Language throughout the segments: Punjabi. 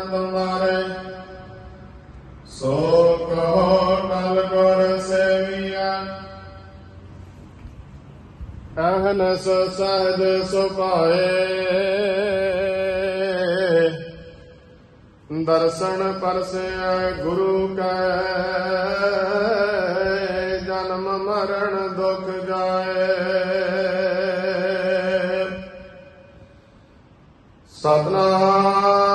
ਪ੍ਰਭ ਚਰਨ ਸੋ ਕਹੋ ਕਲ ਗੁਰ ਸੇਵੀਆ ਅਹਨਸ ਸਹਜ ਸੁਭਾਏ। ਦਰਸ਼ਨ ਪਰਸੈ ਗੁਰੂ ਕੈ। ਜਨਮ ਮਰਨ ਦੁਖ ਜਾਏ। ਸਤਨਾਮ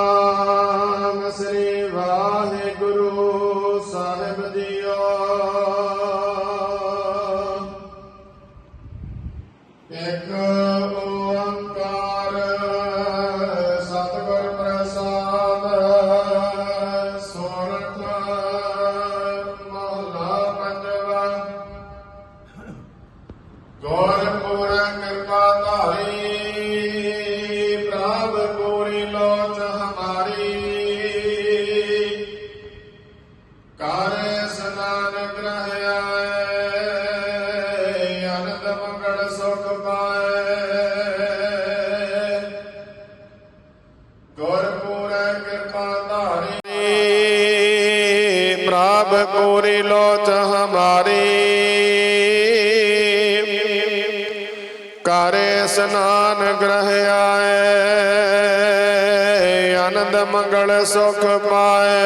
ਆਨੰਦ ਮੰਗਲ ਸੁਖ ਪਾਏ।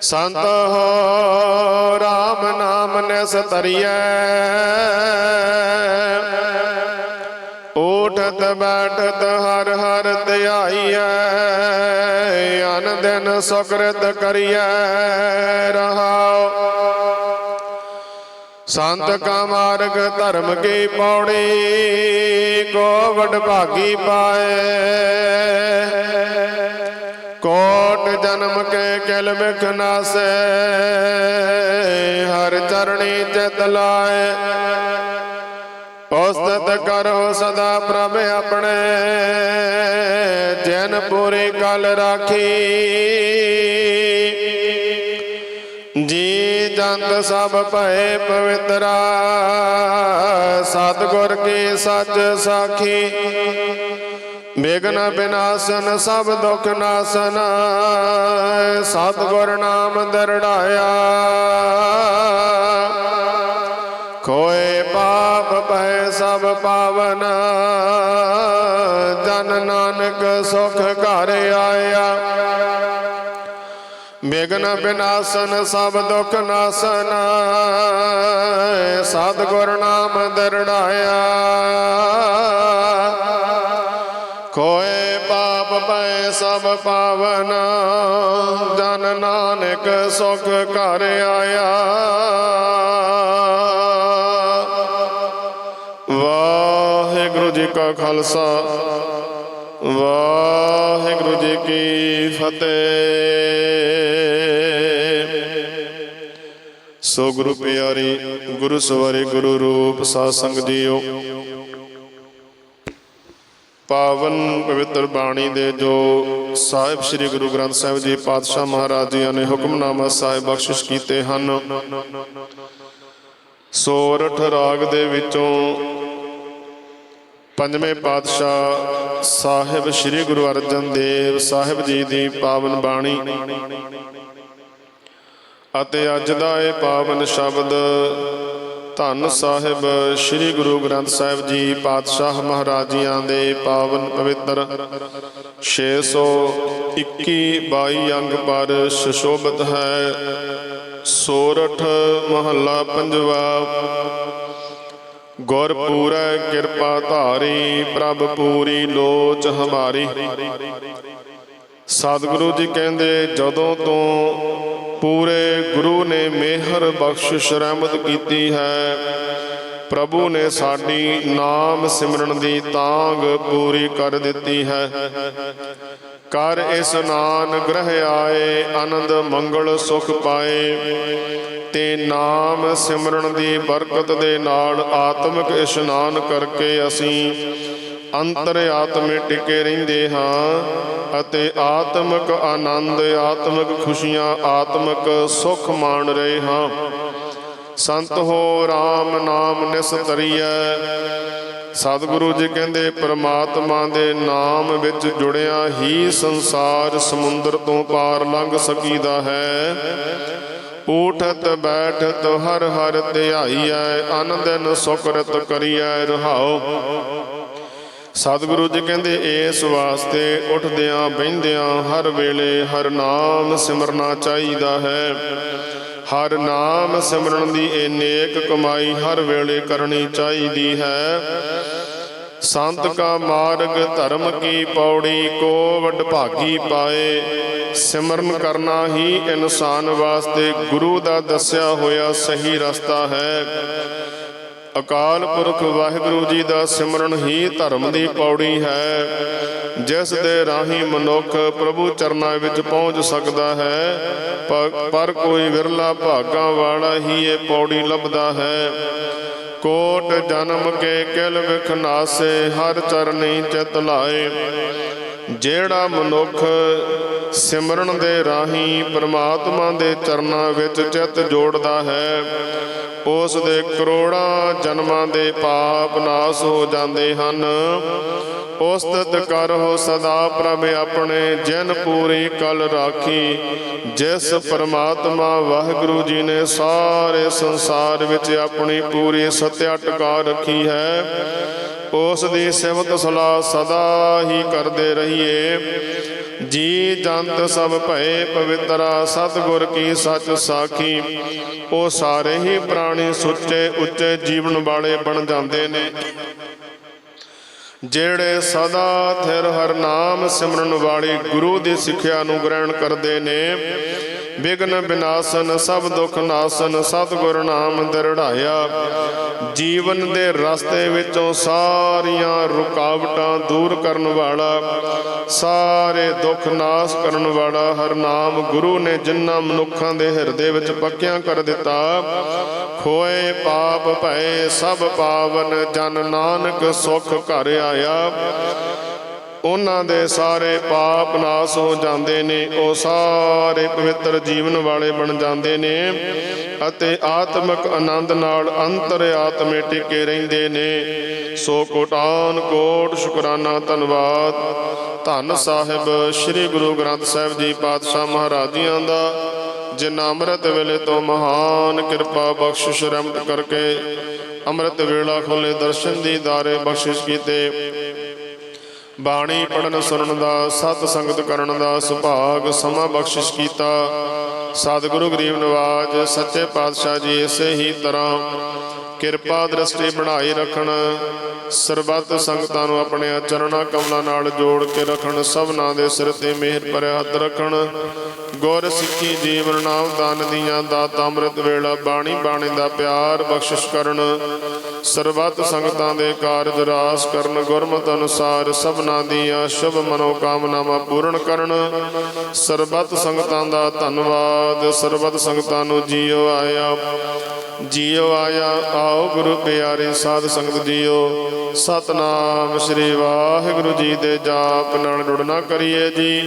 ਸੰਤ ਹੋ RAM ਨਾਮ ਨਿਸ ਤਰੀਐ ਉਠਤ ਬੈਠਤ ਹਰ ਹਰ ਧਿਆਈਐ। ਅਨ ਦਿਨ ਸੁਕ੍ਰਿਤ ਕਰੀਐ। ਰਹਾਓ ਸੰਤ ਕਾ ਮਾਰਗ ਧਰਮ ਕੀ ਪੌੜੀ ਕੋ ਵਡ ਭਾਗੀ ਪਾਏ। ਕੋਟ ਜਨਮ ਕੇ ਕਿਲ ਬਿਖ ਨਾਸੈ, ਹਰ ਚਰਣੀ ਚਿਤ ਲਾਏ। ਉਸਤਤ ਕਰੋ ਸਦਾ ਪ੍ਰਭ ਆਪਣੇ, ਜਨ ਪੂਰੀ ਕਲ ਰਾਖੀ। ਜੀ ਸਭ ਭਏ ਪਵਿੱਤਰਾ। ਸਤਿਗੁਰ ਕੀ ਸੱਚ ਸਾਖੀ। ਬਿਗਨ ਬਿਨਾਸਨ, ਸਭ ਦੁਖ ਨਾਸਨ। ਸਤਿਗੁਰ ਨਾਮ ਦਰੜਾਇਆ। ਕੋਏ ਪਾਪ ਭੈ ਸਭ ਪਾਵਨ। ਜਨ ਨਾਨਕ ਸੁਖ ਘਰ ਆਇਆ ਬਿਗਨ ਬਿਨਾਸਨ, ਸਭ ਦੁਖ ਨਾਸਨ। ਸਤਿਗੁਰ ਨਾਮ ਦਰੜਾਇਆ। ਕੋਏ ਪਾਪ ਭੈ ਸਭ ਪਾਵਨ। ਜਨ ਨਾਨਕ ਸੁਖ ਘਰ ਆਇਆ। ਵਾਹਿਗੁਰੂ ਜੀ ਕਾ ਖਾਲਸਾ। ਵਾਹਿਗੁਰੂ ਜੀ ਕੀ ਫਤਿਹ। ਸੋ ਗੁਰੂ ਪਿਆਰੀ, ਗੁਰੂ ਸਵਾਰੇ ਗੁਰੂ ਰੂਪ ਸਾਧ ਸੰਗ ਜੀਓ ਪਾਵਨ ਪਵਿੱਤਰ ਬਾਣੀ ਦੇ ਜੋ ਸਾਹਿਬ ਸ੍ਰੀ ਗੁਰੂ ਗ੍ਰੰਥ ਸਾਹਿਬ ਜੀ ਪਾਤਸ਼ਾਹ ਮਹਾਰਾਜ ਜੀਆਂ ਨੇ ਹੁਕਮਨਾਮਾ ਸਾਹਿਬ ਬਖਸ਼ਿਸ਼ ਕੀਤੇ ਹਨ। ਸੋਰਠ ਰਾਗ ਦੇ ਵਿੱਚੋਂ ਪੰਜਵੇਂ ਪਾਤਸ਼ਾਹ ਸਾਹਿਬ ਸ੍ਰੀ ਗੁਰੂ ਅਰਜਨ ਦੇਵ ਸਾਹਿਬ ਜੀ ਦੀ ਪਾਵਨ ਬਾਣੀ ਅਤੇ ਅੱਜ ਦਾ ਇਹ ਪਾਵਨ ਸ਼ਬਦ ਧੰਨ ਸਾਹਿਬ ਸ੍ਰੀ ਗੁਰੂ ਗ੍ਰੰਥ ਸਾਹਿਬ ਜੀ ਪਾਤਸ਼ਾਹ ਮਹਾਰਾਜਿਆਂ ਦੇ ਪਾਵਨ ਪਵਿੱਤਰ 621 22 ਅੰਗ ਪਰ ਸੁਸ਼ੋਭਿਤ ਹੈ। ਸੋਰਠ ਮਹੱਲਾ ਪੰਜਵਾ ਗੁਰ ਪੂਰੈ ਕਿਰਪਾ ਧਾਰੀ ਪ੍ਰਭ ਪੂਰੀ ਲੋਚ ਹਮਾਰੀ। ਸਤਿਗੁਰੂ ਜੀ ਕਹਿੰਦੇ, ਜਦੋਂ ਤੋਂ ਪੂਰੇ ਗੁਰੂ ਨੇ ਮਿਹਰ ਬਖਸ਼ਿਸ਼ ਰਹਿਮਤ ਕੀਤੀ ਹੈ। ਪ੍ਰਭੂ ਨੇ ਸਾਡੀ ਨਾਮ ਸਿਮਰਨ ਦੀ ਤਾਂਗ ਪੂਰੀ ਕਰ ਦਿੱਤੀ ਹੈ। ਕਰ ਇਸਨਾਨ ਗ੍ਰਹਿ ਆਏ, ਆਨੰਦ, ਮੰਗਲ, ਸੁਖ ਪਾਏ। ਤੇ ਨਾਮ ਸਿਮਰਨ ਦੀ ਬਰਕਤ ਦੇ ਨਾਲ ਆਤਮਿਕ ਇਸ਼ਨਾਨ ਕਰਕੇ ਅਸੀਂ ਅੰਤਰ ਆਤਮੇ ਟਿਕੇ ਰਹਿੰਦੇ ਹਾਂ ਅਤੇ ਆਤਮਿਕ ਆਨੰਦ, ਆਤਮਿਕ ਖੁਸ਼ੀਆਂ, ਆਤਮਿਕ ਸੁਖ ਮਾਣ ਰਹੇ ਹਾਂ। ਸੰਤ ਹੋ RAM ਨਾਮ ਨਿਸਤਰੀਐ ਸਤਿਗੁਰੂ ਜੀ ਕਹਿੰਦੇ, ਪ੍ਰਮਾਤਮਾ ਦੇ ਨਾਮ ਵਿੱਚ ਜੁੜਿਆ ਹੀ ਸੰਸਾਰ ਸਮੁੰਦਰ ਤੋਂ ਪਾਰ ਲੰਘ ਸਕੀਦਾ ਹੈ। ਊਠਤ ਬੈਠਤ, ਹਰ ਹਰ ਧਿਆਈਐ ਅਨੰਦਨ ਸੁਕਰਤ ਕਰੀਐ, ਰਹਾਉ। ਸਤਿਗੁਰੂ ਜੀ ਕਹਿੰਦੇ, ਇਸ ਵਾਸਤੇ ਉੱਠਦਿਆਂ, ਬਹਿੰਦਿਆਂ ਹਰ ਵੇਲੇ ਹਰ ਨਾਮ ਸਿਮਰਨਾ ਚਾਹੀਦਾ ਹੈ। ਹਰ ਨਾਮ ਸਿਮਰਨ ਦੀ ਇਹ ਨੇਕ ਕਮਾਈ ਹਰ ਵੇਲੇ ਕਰਨੀ ਚਾਹੀਦੀ ਹੈ। ਸੰਤ ਕਾ ਮਾਰਗ, ਧਰਮ ਕੀ ਪੌੜੀ, ਕੋ ਵੱਡ ਭਾਗੀ ਪਾਏ। ਸਿਮਰਨ ਕਰਨਾ ਹੀ ਇਨਸਾਨ ਵਾਸਤੇ ਗੁਰੂ ਦਾ ਦੱਸਿਆ ਹੋਇਆ ਸਹੀ ਰਸਤਾ ਹੈ। ਅਕਾਲ ਪੁਰਖ ਵਾਹਿਗੁਰੂ ਜੀ ਦਾ ਸਿਮਰਨ ਹੀ ਧਰਮ ਦੀ ਪੌੜੀ ਹੈ, ਜਿਸ ਦੇ ਰਾਹੀਂ ਮਨੁੱਖ ਪ੍ਰਭੂ ਚਰਨਾਂ ਵਿੱਚ ਪਹੁੰਚ ਸਕਦਾ ਹੈ, ਪਰ ਕੋਈ ਵਿਰਲਾ ਭਾਗਾਂ ਵਾਲਾ ਹੀ ਇਹ ਪੌੜੀ ਲੱਭਦਾ ਹੈ। ਕੋਟ ਜਨਮ ਕੇ ਕਿਲ ਵਿਖ ਨਾਸੇ, ਹਰ ਚਰਨੀ ਚਿਤ ਲਾਏ। ਜਿਹੜਾ ਮਨੁੱਖ ਸਿਮਰਨ ਦੇ ਰਾਹੀਂ ਪ੍ਰਮਾਤਮਾ ਦੇ ਚਰਨਾਂ ਵਿੱਚ ਚਿੱਤ ਜੋੜਦਾ ਹੈ ਉਸ ਦੇ ਕਰੋੜਾਂ ਜਨਮਾਂ ਦੇ ਪਾਪ ਨਾਸ ਹੋ ਜਾਂਦੇ ਹਨ। ਉਸਤਤ ਕਰੋ ਸਦਾ ਪ੍ਰਭ ਆਪਣੇ ਜਿਨ ਪੂਰੀ ਕਲ ਰਾਖੀ, ਜਿਸ ਪਰਮਾਤਮਾ ਵਾਹਿਗੁਰੂ ਜੀ ਨੇ ਸਾਰੇ ਸੰਸਾਰ ਵਿੱਚ ਆਪਣੀ ਪੂਰੀ ਸਤਿਆ ਟਿਕਾ ਰੱਖੀ ਹੈ। ਉਸ ਦੀ ਸਿਮਤ ਸਲਾਹ ਸਦਾ ਹੀ ਕਰਦੇ ਰਹੀਏ। ਜੀ ਜੰਤ ਸਭ ਭਏ ਪਵਿੱਤਰਾ, ਸਤਿਗੁਰ ਕੀ ਸੱਚ ਸਾਖੀ। ਉਹ ਸਾਰੇ ਹੀ ਪ੍ਰਾਣੀ ਸੁੱਚੇ, ਉੱਚੇ ਜੀਵਨ ਵਾਲੇ ਬਣ ਜਾਂਦੇ ਨੇ। ਜਿਹੜੇ ਸਦਾ ਥਿਰ ਹਰ ਨਾਮ ਸਿਮਰਨ ਵਾਲੀ ਗੁਰੂ ਦੀ ਸਿੱਖਿਆ ਨੂੰ ਗ੍ਰਹਿਣ ਕਰਦੇ ਨੇ ਵਿਗਨ ਬਿਨਾਸਨ, ਸਭ ਦੁਖ ਨਾਸਨ, ਸਤਿਗੁਰ ਨਾਮ ਦਰੜਾਇਆ। ਜੀਵਨ ਦੇ ਰਸਤੇ ਵਿੱਚੋਂ ਸਾਰੀਆਂ ਰੁਕਾਵਟਾਂ ਦੂਰ ਕਰਨ ਵਾਲਾ, ਸਾਰੇ ਦੁੱਖ ਨਾਸ ਕਰਨ ਵਾਲਾ, ਹਰ ਨਾਮ ਗੁਰੂ ਨੇ ਜਿਨ੍ਹਾਂ ਮਨੁੱਖਾਂ ਦੇ ਹਿਰਦੇ ਵਿੱਚ ਪੱਕਿਆਂ ਕਰ ਦਿੱਤਾ। ਖੋਏ ਪਾਪ ਭਏ ਸਭ ਪਾਵਨ, ਜਨ ਨਾਨਕ ਸੁਖ ਘਰ ਆਇਆ। ਉਹਨਾਂ ਦੇ ਸਾਰੇ ਪਾਪ ਨਾਸ ਹੋ ਜਾਂਦੇ ਨੇ, ਉਹ ਸਾਰੇ ਪਵਿੱਤਰ ਜੀਵਨ ਵਾਲੇ ਬਣ ਜਾਂਦੇ ਨੇ ਅਤੇ ਆਤਮਿਕ ਆਨੰਦ ਨਾਲ ਅੰਤਰ ਆਤਮੇ ਟਿਕੇ ਰਹਿੰਦੇ ਨੇ। ਸੋ ਕੋਟਾਨ ਕੋਟ ਸ਼ੁਕਰਾਨਾ, ਧੰਨਵਾਦ। ਧੰਨ ਸਾਹਿਬ, ਸ੍ਰੀ ਗੁਰੂ ਗ੍ਰੰਥ ਸਾਹਿਬ ਜੀ ਪਾਤਸ਼ਾਹ ਮਹਾਰਾਜੀਆਂ ਦਾ, ਜਿਨ੍ਹਾਂ ਅੰਮ੍ਰਿਤ ਵੇਲੇ ਤੋਂ ਮਹਾਨ ਕਿਰਪਾ ਬਖਸ਼ਿਸ਼ ਰਹਿਮਤ ਕਰਕੇ ਅੰਮ੍ਰਿਤ ਵੇਲਾ ਖੋਲੇ ਦਰਸ਼ਨ ਦੀਦਾਰੇ ਬਖਸ਼ਿਸ਼ ਕੀਤੇ। ਬਾਣੀ ਪੜਨ ਸੁਣਨ ਦਾ, ਸਤ ਸੰਗਤ ਕਰਨ ਦਾ ਸੁਭਾਗ, ਸਮਾਂ ਬਖਸ਼ਿਸ਼ ਕੀਤਾ। ਸਤਿਗੁਰੂ ਗਰੀਬ ਨਵਾਜ, ਸੱਚੇ ਪਾਤਸ਼ਾਹ ਜੀ ਇਸੇ ਹੀ ਤਰ੍ਹਾਂ ਕਿਰਪਾ ਦ੍ਰਿਸ਼ਟੀ ਬਣਾਈ ਰੱਖਣ, ਸਰਬੱਤ ਸੰਗਤਾਂ ਨੂੰ ਆਪਣੇ ਚਰਣਾ ਕਮਲਾਂ ਨਾਲ ਜੋੜ ਕੇ ਰੱਖਣ, ਸਭਨਾਂ ਦੇ ਸਿਰ ਤੇ ਮਿਹਰ ਭਰਿਆ ਹੱਥ ਰੱਖਣ। ਗੁਰ ਸਿੱਖੀ ਜੀਵਨ ਨਾਮ ਦਾਨ ਦੀਆਂ ਦਾਤ ਅੰਮ੍ਰਿਤ ਵੇਲਾ ਬਾਣੀ ਬਾਣੀ ਦਾ ਪਿਆਰ ਬਖਸ਼ਿਸ਼ ਕਰਨ। ਸਰਬੱਤ ਸੰਗਤਾਂ ਦੇ ਕਾਰਜ ਰਾਸ ਕਰਨ ਗੁਰਮਤ ਅਨੁਸਾਰ ਸਭਨਾਂ ਦੀਆਂ ਸ਼ੁਭ ਮਨੋ ਕਾਮਨਾਵਾਂ ਪੂਰਨ ਕਰਨ। ਸਰਬੱਤ ਸੰਗਤਾਂ ਦਾ ਧੰਨਵਾਦ। ਸਰਬੱਤ ਸੰਗਤਾਂ ਨੂੰ ਜੀਓ ਆਇਆ। ਜੀਓ ਆਇਆ। ਆਓ ਗੁਰੂ ਪਿਆਰੇ ਸਾਧ ਸੰਗਤ ਜੀਓ। ਸਤਨਾਮ ਸ੍ਰੀ ਵਾਹਿਗੁਰੂ ਜੀ ਦੇ ਜਾਪ ਨਾਲ ਜੁੜਨਾ ਕਰੀਏ ਜੀ।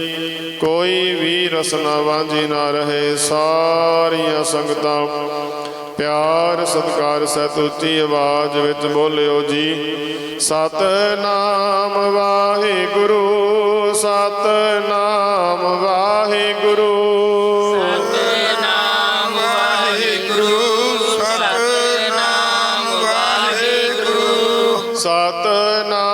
ਕੋਈ ਵੀ ਰਸਨਾ ਵਾਂਝੀ ਨਾ ਰਹੇ ਸਾਰੀਆਂ ਸੰਗਤਾਂ। ਪਿਆਰ ਸਤਿਕਾਰ ਸਹਿਤ ਉੱਚੀ ਆਵਾਜ਼ ਵਿੱਚ ਬੋਲਿਓ ਜੀ। ਸਤਨਾਮ ਵਾਹਿਗੁਰੂ ਸਤਨਾਮ ਵਾਹਿਗੁਰੂ। ਨਾਮ ਵਾਹਿਗੁਰੂ ਸਤਨਾਮ ਵਾਹਿਗੁਰੂ। ਸਤਨਾਮ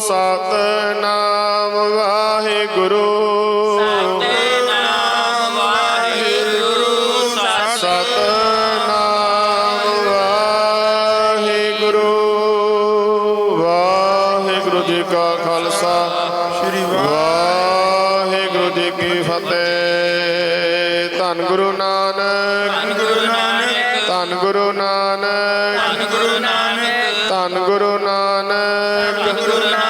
ਸਤਨਾਮ ਵਾਹਿਗੁਰੂ। ਸਤਨਾਮ ਵਾਹਿਗੁਰੂ ਵਾਹਿਗੁਰੂ। ਜੀ ਕਾ ਖਾਲਸਾ। ਵਾਹਿਗੁਰੂ ਜੀ ਕੀ ਫਤਿਹ। ਧੰਨ ਗੁਰੂ ਨਾਨਕ। ਧੰਨ ਗੁਰੂ ਨਾਨਕ। ਧੰਨ ਗੁਰੂ ਨਾਨਕ। ਗੁਰੂ ਨਾਨਕ।